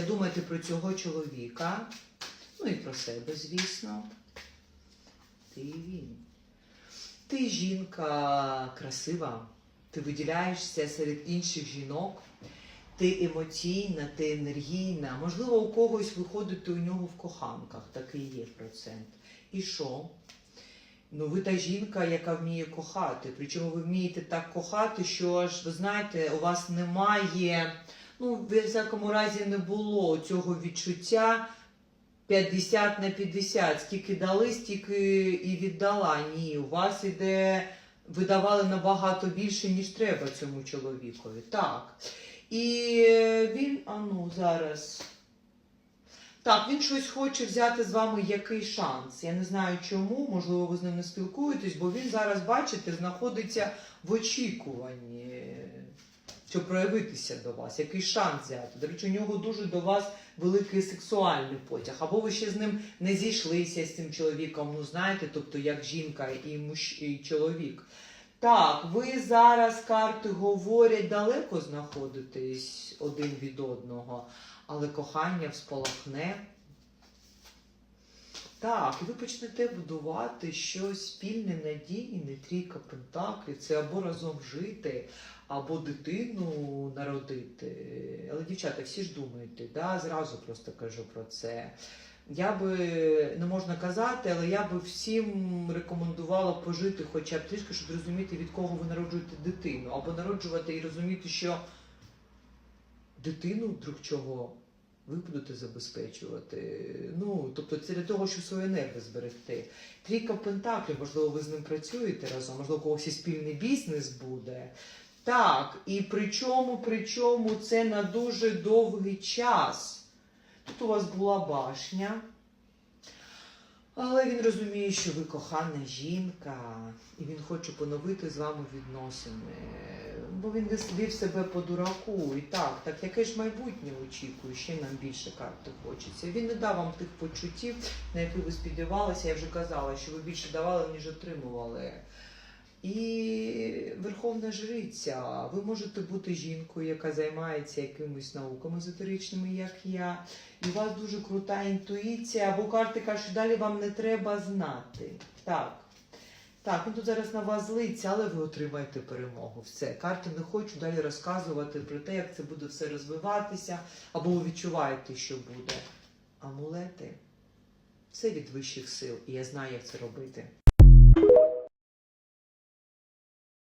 Думайте про цього чоловіка, ну і про себе, звісно. Ти він. Ти жінка красива, ти виділяєшся серед інших жінок, ти емоційна, ти енергійна. Можливо, у когось виходити у нього в коханках, такий є процент. І що? Ну, ви та жінка, яка вміє кохати. Причому ви вмієте так кохати, що аж, ви знаєте, у вас немає, ну, в всякому разі, не було цього відчуття 50 на 50. Скільки дали, стільки і віддала. Ні, у вас іде, ви давали набагато більше, ніж треба цьому чоловікові. Так. І він, а ну, зараз. Так, він щось хоче взяти з вами який шанс. Я не знаю чому, можливо, ви з ним не спілкуєтесь, бо він зараз, бачите, знаходиться в очікуванні, щоб проявитися до вас, який шанс взяти. До речі, у нього дуже до вас великий сексуальний потяг. Або ви ще з ним не зійшлися з цим чоловіком, ну знаєте, тобто як жінка і, муж, і чоловік. Так, ви зараз карти говорять далеко знаходитесь один від одного, але кохання всполохне. Так, і ви почнете будувати щось спільне, надійне, трійка пентаклів. Це або разом жити, або дитину народити. Але, дівчата, всі ж думаєте, да? зразу просто кажу про це. Я би не можна казати, але я би всім рекомендувала пожити хоча б трішки, щоб зрозуміти, від кого ви народжуєте дитину, або народжувати і розуміти, що дитину вдруг чого ви будете забезпечувати. Ну, тобто це для того, щоб свою енергію зберегти. Трійка пентаклів, можливо, ви з ним працюєте разом, можливо, у когось і спільний бізнес буде. Так, і причому, причому це на дуже довгий час. Тут у вас була башня. Але він розуміє, що ви кохана жінка, і він хоче поновити з вами відносини. Бо він вів себе по дураку. І так, так яке ж майбутнє очікує, ще нам більше карти хочеться. Він не дав вам тих почуттів, на які ви сподівалися. Я вже казала, що ви більше давали, ніж отримували. І Верховна Жриця, ви можете бути жінкою, яка займається якимись науками езотеричними, як я, і у вас дуже крута інтуїція, або карти кажуть, далі вам не треба знати. Так. Так, він тут зараз на вас злиться, але ви отримаєте перемогу. Все. Карти не хочу далі розказувати про те, як це буде все розвиватися, або ви відчуваєте, що буде. Амулети. Все від вищих сил, і я знаю, як це робити.